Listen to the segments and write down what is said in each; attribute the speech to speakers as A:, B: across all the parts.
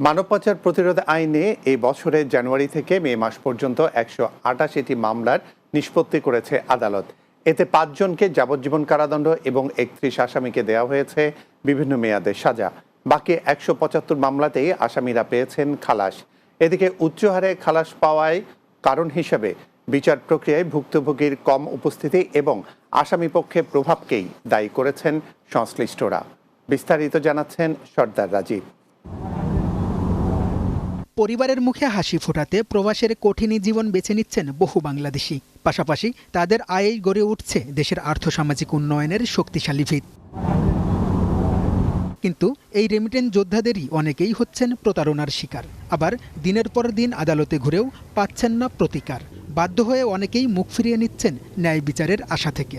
A: মানব পাচার প্রতিরোধ আইনে এই বছরের জানুয়ারি থেকে মে মাস পর্যন্ত একশো আটাশিটি মামলার নিষ্পত্তি করেছে আদালত। এতে পাঁচজনকে যাবজ্জীবন কারাদণ্ড এবং একত্রিশ আসামিকে দেওয়া হয়েছে বিভিন্ন মেয়াদের সাজা। বাকি একশো পঁচাত্তর মামলাতেই আসামিরা পেয়েছেন খালাস। এদিকে উচ্চ হারে খালাস পাওয়ায় কারণ হিসেবে বিচার প্রক্রিয়ায় ভুক্তভোগীর কম উপস্থিতি এবং আসামি পক্ষে প্রভাবকেই দায়ী করেছেন সংশ্লিষ্টরা। বিস্তারিত জানাচ্ছেন সর্দার রাজীব।
B: পরিবারের মুখে হাসি ফোটাতে প্রবাসের কঠিনী জীবন বেছে নিচ্ছেন বহু বাংলাদেশি। পাশাপাশি তাদের আয়েই গড়ে উঠছে দেশের আর্থসামাজিক উন্নয়নের শক্তিশালী ভিত। কিন্তু এই রেমিটেন্স যোদ্ধাদেরই অনেকেই হচ্ছেন প্রতারণার শিকার। আবার দিনের পর দিন আদালতে ঘুরেও পাচ্ছেন না প্রতিকার। বাধ্য হয়ে অনেকেই মুখ ফিরিয়ে নিচ্ছেন ন্যায় বিচারের আশা থেকে।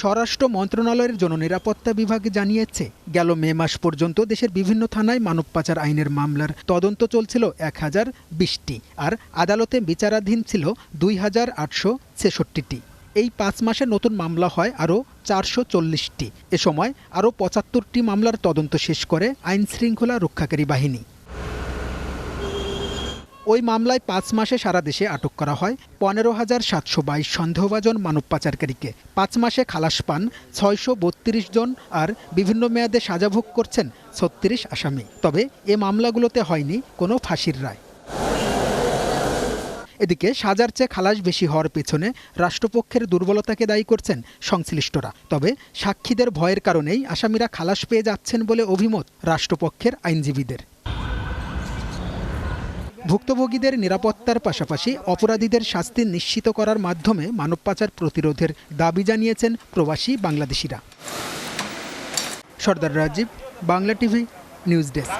B: স্বরাষ্ট্র মন্ত্রণালয়ের জননিরাপত্তা বিভাগ জানিয়েছে, গেল মে মাস পর্যন্ত দেশের বিভিন্ন থানায় মানব পাচার আইনের মামলার তদন্ত চলছিল এক হাজার বিশটি আর আদালতে বিচারাধীন ছিল দুই হাজার আটশো ছেষট্টিটি। এই পাঁচ মাসে নতুন মামলা হয় আরও চারশো চল্লিশটি। এ সময় আরও পঁচাত্তরটি মামলার তদন্ত শেষ করে আইন শৃঙ্খলা রক্ষাকারী বাহিনী। ওই মামলায় পাঁচ মাসে সারা দেশে আটক করা হয়। পনেরো হাজার সাতশো বাইশ সন্দেহভাজন মানব পাচারকারীকে। পাঁচ মাসে খালাস পান ছয়শো বত্রিশ জন আর বিভিন্ন মেয়াদে সাজাভোগ করছেন ছত্রিশ আসামি। তবে এ মামলাগুলোতে হয়নি কোনো ফাঁসির রায়। এদিকে সাজার চেয়ে খালাস বেশি হওয়ার পেছনে রাষ্ট্রপক্ষের দুর্বলতাকে দায়ী করছেন সংশ্লিষ্টরা। তবে সাক্ষীদের ভয়ের কারণেই আসামিরা খালাস পেয়ে যাচ্ছেন বলে অভিমত রাষ্ট্রপক্ষের আইনজীবীদের। ভুক্তভোগীদের নিরাপত্তার পাশাপাশি অপরাধীদের শাস্তি নিশ্চিত করার মাধ্যমে মানব পাচার প্রতিরোধের দাবি জানিয়েছেন প্রবাসী বাংলাদেশিরা। Sardar Rajib, Bangla TV, news desk.